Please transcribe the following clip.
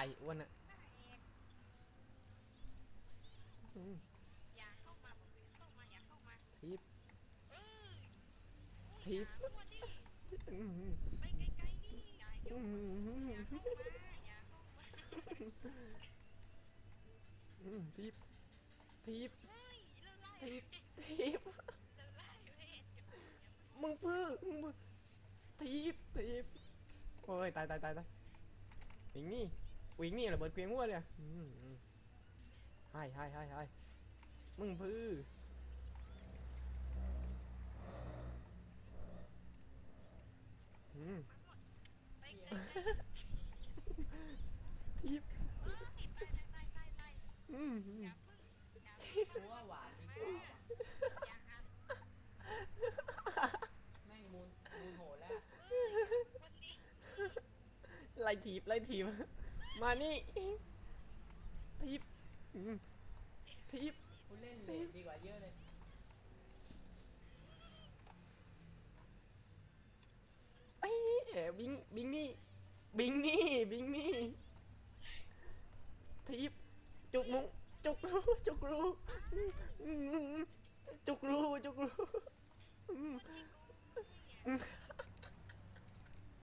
ายอ้วนอะตาเอกอืมอย่าเข้ามาผมอย่าเข้ามาอย่าเข้ามาทีบเออทีบอย่าเข้ามาดิอืมไปไกลๆดิอย่ายุ่อืงมอย่าเข้ามาอย่าเข้ามาอืมทีบทีบเฮ้ยละลายทีบทีบละลายเว้ยอย่าอย่ามึงพื้อมึงพื้อทีบทีบโอ้ยตายตายตายตายวิ่งนี่ วิ่งนี่ระเบิดเพียงหัวเลยอืมอืมให้ให้ให้ให้มึงพื้ออืมไปไกลทีบๆเออไปไปไปไปอืมอย่าพึ่งอย่าพึ่งกูว่าหวานดีกว่าว่ะอย่าหันแม่งมูลมูลโหดแล้ววันนี้ไล่ทีบไล่ทีบ มานี่ทีบอืมทีบกูเล่นเลยดีกว่าเยอะเลยไอ้เอ๋บิงบิงนี่บิงนี่บิงนี่ทีบจุกมุงจุกรูจุกรูอืมจุกรูจุกรู